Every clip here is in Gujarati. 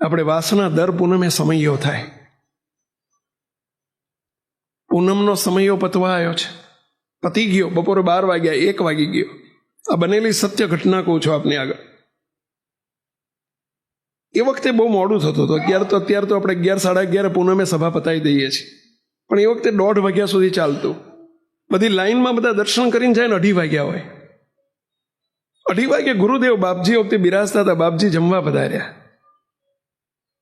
આપણે વાસના દર પૂનમે સમયો થાય. પૂનમનો સમયો પતવા આવ્યો છે. પતી ગયો, બપોરે બાર વાગ્યા, એક વાગી ગયો. આ બનેલી સત્ય ઘટના કહું છું આપની આગળ. એ વખતે બહુ મોડું થતું હતું. અગિયાર તો અત્યારે તો આપણે અગિયાર, સાડા અગિયાર પૂનમે સભા પતાવી દઈએ છીએ. પણ એ વખતે દોઢ વાગ્યા સુધી ચાલતું. બધી લાઈનમાં બધા દર્શન કરીને જાય ને અઢી વાગ્યા હોય. અઢી વાગે ગુરુદેવ બાપજી વખતે બિરાજતા હતા. બાપજી જમવા પધાર્યા.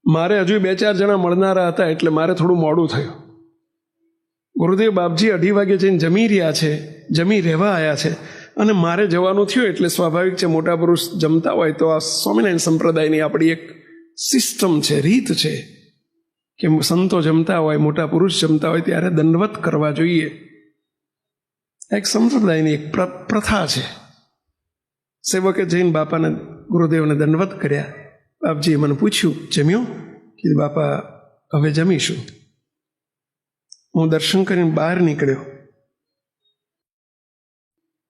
મારે હજુ બે ચાર જણા મળનારા હતા એટલે મારે થોડું મોડું થયું. ગુરુદેવ બાપજી અઢી વાગે જઈને જમી રહ્યા છે, જમી રહેવા આવ્યા છે અને મારે જવાનું થયું એટલે સ્વાભાવિક છે મોટા પુરુષ જમતા હોય તો આ સ્વામિનારાયણ સંપ્રદાયની આપણી એક સિસ્ટમ છે, રીત છે કે સંતો જમતા હોય, મોટા પુરુષ જમતા હોય ત્યારે દંડવત કરવા જોઈએ. એક સંપ્રદાયની એક પ્રથા છે. સેવકે જઈને બાપાને ગુરુદેવને દંડવત કર્યા. બાપજીએ મને પૂછ્યું, જમ્યું? કીધું, બાપા, હવે જમીશું. હું દર્શન કરીને બહાર નીકળ્યો.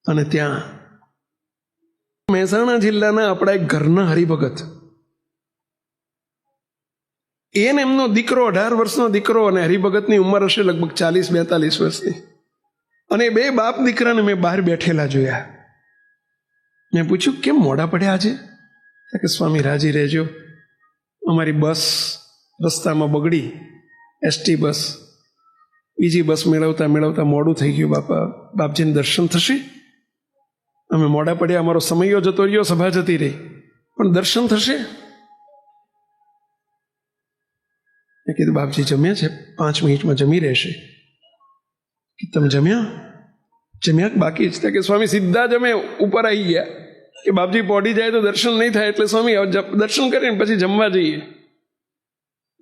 અને ત્યાં મહેસાણા જિલ્લાના આપણા એક ઘરના હરિભગત. એને એમનો દીકરો, અઢાર વર્ષનો દીકરો અને હરિભગતની ઉંમર હશે લગભગ ચાલીસ, બેતાલીસ વર્ષની. અને બે બાપ દીકરાને મેં બહાર બેઠેલા જોયા. મેં પૂછ્યું, કેમ મોડા પડ્યા આજે? કે સ્વામી, રાજી રહેજો. અમારી બસ રસ્તામાં બગડી. ST bus. બીજી બસ મેળવતા મેળવતા મોડું થઈ ગયું. બાપા, બાપજીને દર્શન થશે? અમે મોડા પડ્યા, અમારો સમયો જતો રહ્યો, સભા જતી રહી. પણ દર્શન થશે? મેં કીધું, બાપજી જમ્યા છે. પાંચ મિનિટમાં જમી રહેશે. તમે જમ્યા? જમ્યા બાકી? જ કે સ્વામી સીધા જમે ઉપર આવી ગયા. કે બાપજી પોડી જાય તો દર્શન નહીં થાય એટલે સ્વામી દર્શન કરીને પછી જમવા જઈએ.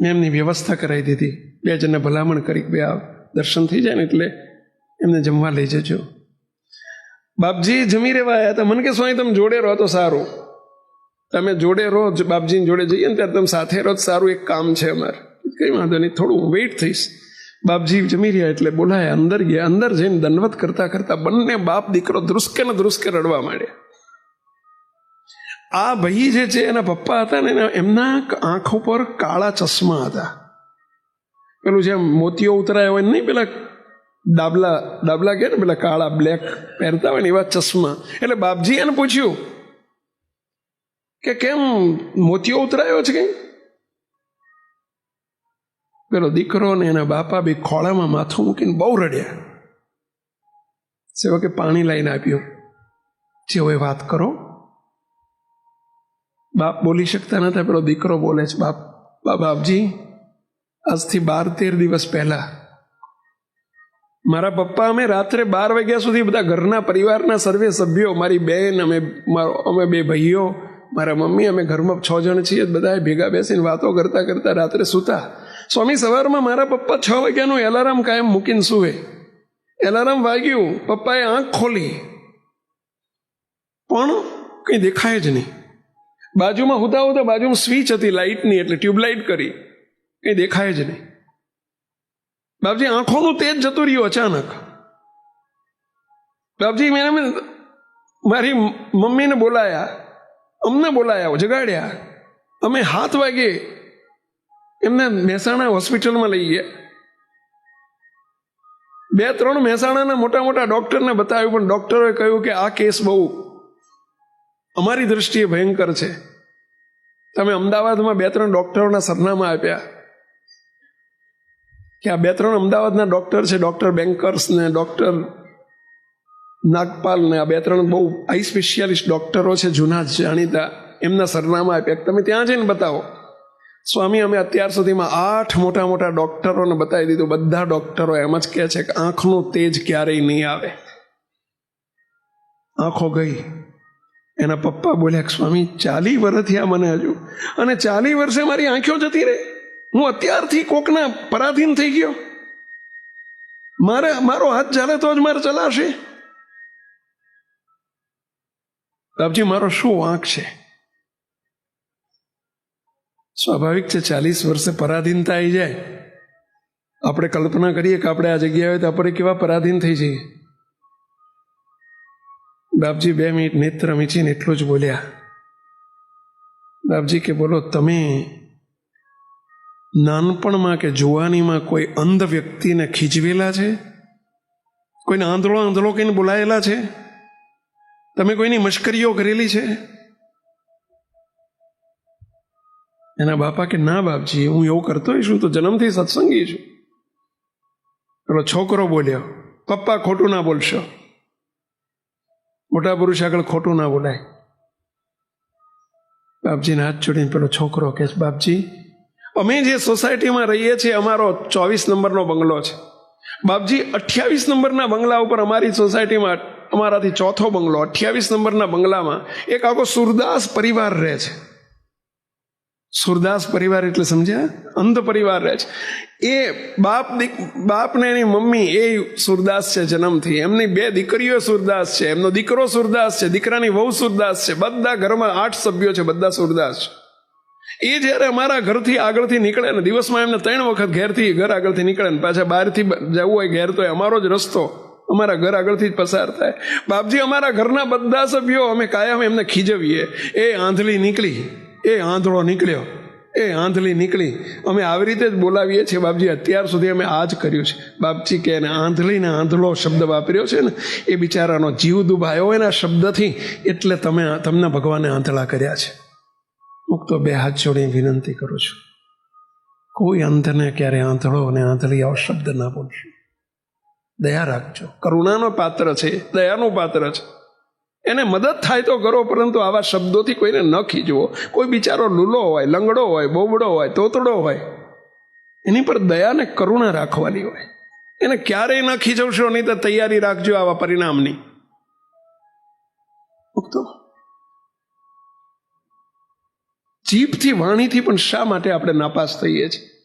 મેં એમની વ્યવસ્થા કરાવી દીધી. બે જણને ભલામણ કરી બે આ દર્શન થઈ જાય ને એટલે એમને જમવા લઈ જજો. બાપજી જમી રહેવા આવ્યા હતા. મને કે, સ્વામી, તમે જોડે રહો તો સારું. તમે જોડે રહો બાપજીની જોડે જઈએ ને ત્યારે તમે સાથે રહો સારું એક કામ છે અમારે. કંઈ વાંધો નહીં, થોડું હું વેઇટ થઈશ. બાપજી જમી રહ્યા એટલે બોલાયા, અંદર ગયા. અંદર જઈને દંડવત કરતા કરતા બંને બાપ દીકરો ધ્રુસકે ને ધ્રુસકે રડવા માંડ્યા. આ ભાઈ જે છે, એના પપ્પા હતા ને એમના આંખો પર કાળા ચશ્મા હતા. પેલું જેમ મોતીઓ ઉતરાયા હોય નહીં, પેલા ડાબલા ડાબલા કે ને, પેલા કાળા બ્લેક પહેરતા હોય ને એવા ચશ્મા. એટલે બાપજી એને પૂછ્યું કે કેમ મોતીઓ ઉતરાયો છે કઈ? પેલો દીકરો ને એના બાપા બી ખોળામાં માથું મૂકીને બહુ રડ્યા. સેવકે પાણી લઈને આપ્યું. જે હવે વાત કરો. બાપ બોલી શકતા નતા પેલો દીકરો બોલે છે, બાપ બાપજી, આજથી બાર તેર દિવસ પહેલા મારા પપ્પા અમે રાત્રે બાર વાગ્યા સુધી બધા ઘરના પરિવારના સર્વે સભ્યો, મારી બેન, અમે અમે બે ભાઈઓ, મારા મમ્મી, અમે ઘરમાં છ જણ છીએ, બધાએ ભેગા બેસીને વાતો કરતા કરતા રાત્રે સૂતા. સ્વામી, સવારમાં મારા પપ્પા છ વાગ્યાનું એલાર્મ કાયમ મૂકીને સુવે. એલાર્મ વાગ્યું, પપ્પાએ આંખ ખોલી. પણ કંઈ દેખાય જ નહીં. બાજુમાં હુતા હોતા બાજુમાં સ્વિચ હતી લાઇટની એટલે ટ્યુબલાઇટ કરી. કંઈ દેખાય જ નહીં. બાપજી, આંખોનું તેજ જતું રહ્યું અચાનક. બાપજી, મેં મારી મમ્મીને બોલાયા. અમને બોલાયા, જગાડ્યા. અમે હાથ વાગે એમને મહેસાણા હોસ્પિટલમાં લઈ ગયા. બે ત્રણ મહેસાણાના મોટા મોટા ડૉક્ટરને બતાવ્યું, પણ ડૉક્ટરોએ કહ્યું કે આ કેસ બહુ અમારી દૃષ્ટિએ ભયંકર છે. તમે અમદાવાદમાં બે ત્રણ ડૉક્ટરોના સરનામા આપ્યા. કે આ બે ત્રણ અમદાવાદના ડૉક્ટર છે, ડૉક્ટર બેન્કર્સ ને ડૉક્ટર નાગપાલ ને આ બે ત્રણ બહુ આઈ સ્પેશિયાલિસ્ટ ડૉક્ટરો છે, જૂના જાણીતા, એમના સરનામા આપ્યા. તમે ત્યાં જઈને બતાવો. સ્વામી, અમે અત્યાર સુધીમાં આઠ મોટા મોટા ડૉક્ટરોને બતાવી દીધું. બધા ડૉક્ટરો એમ જ કહે છે કે આંખનું તેજ ક્યારેય નહીં આવે. આંખો ગઈ. એના પપ્પા બોલ્યા, સ્વામી ચાલી વર્ષ થયા મને હજુ. અને ચાલી વર્ષે મારી આંખો જતી રહે. હું અત્યારથી કોકના પરાધીન થઈ ગયો. મારે, મારો હાથ ચાલે તો જ મારે ચલાશે. બાપજી, મારો શું વાંક છે? સ્વાભાવિક છે, ચાલીસ વર્ષે પરાધીનતા આવી જાય. આપણે કલ્પના કરીએ કે આપણે આ જગ્યાએ તો આપણે કેવા પરાધીન થઈ જઈએ. બાપજી બે મિનિટ નેત્ર મીચીને એટલું જ બોલ્યા. બાપજી કે બોલો, તમે નાનપણમાં કે જુવાનીમાં કોઈ અંધ વ્યક્તિને ખીજવેલા છે? કોઈને આંધળો આંધળો કહીને બોલાયેલા છે? તમે કોઈની મશ્કરીઓ કરેલી છે? એના બાપા કે, ના બાપજી, હું એવું કરતો છું, તો જન્મથી સત્સંગી છું. પેલો છોકરો બોલ્યો, પપ્પા ખોટું ના બોલશો. મોટા પુરુષ આગળ ખોટું ના બોલાય. બાપજીને હાથ જોડીને પેલો છોકરો કે બાપજી, અમે જે સોસાયટીમાં રહીએ છીએ, અમારો ચોવીસ નંબરનો બંગલો છે. બાપજી, અઠ્યાવીસ નંબરના બંગલા ઉપર અમારી સોસાયટીમાં, અમારાથી ચોથો બંગલો, અઠ્યાવીસ નંબરના બંગલામાં એક આખો સુરદાસ પરિવાર રહે છે. સુરદાસ પરિવાર એટલે સમજ્યા? અંધ પરિવાર રહે છે. એ બાપ દીક ને એની મમ્મી એ સુરદાસ છે જન્મથી. એમની બે દીકરીઓ સુરદાસ છે. એમનો દીકરો સુરદાસ છે. દીકરાની વહુ સુરદાસ છે. બધા ઘરમાં આઠ સભ્યો છે. બધા સુરદાસ છે. એ જ્યારે અમારા ઘરથી આગળથી નીકળે ને દિવસમાં એમને ત્રણ વખત ઘેરથી ઘર આગળથી નીકળે ને પાછા બહારથી જવું હોય ઘેર તો અમારો જ રસ્તો. અમારા ઘર આગળથી જ પસાર થાય. બાપજી અમારા ઘરના બધા સભ્યો અમે કાયમ એમને ખીજવીએ. એ આંધળી નીકળી. એ આંધળો નીકળ્યો. એ આંધળી નીકળી. અમે આવી રીતે જ બોલાવીએ છીએ બાપજી. અત્યાર સુધી અમે આ જ કર્યું છે. બાપજી કે એને આંધળીને આંધળો શબ્દ વાપર્યો છે ને, એ બિચારાનો જીવ દુભાયો એના શબ્દથી, એટલે તમે તમને ભગવાને આંધળા કર્યા છે. હું તો બે હાથ જોડી વિનંતી કરું છું. કોઈ અંધને ક્યારે આંધળો અને આંધળી આવો શબ્દ ના બોલશો? દયા રાખજો. કરુણાનો પાત્ર છે. દયાનું પાત્ર છે. એને મદદ થાય તો કરો, પરંતુ આવા શબ્દોથી કોઈને ન ખીજવો. કોઈ બિચારો લૂલો હોય, લંગડો હોય બોબડો હોય, તોતડો હોય, એની પર દયાને કરુણા રાખવાની હોય. એને ક્યારેય ન ખીજવશો, નહીં તો તૈયારી રાખજો આવા પરિણામની. જીભથી વાણીથી પણ શા માટે આપણે નાપાસ થઈએ છીએ?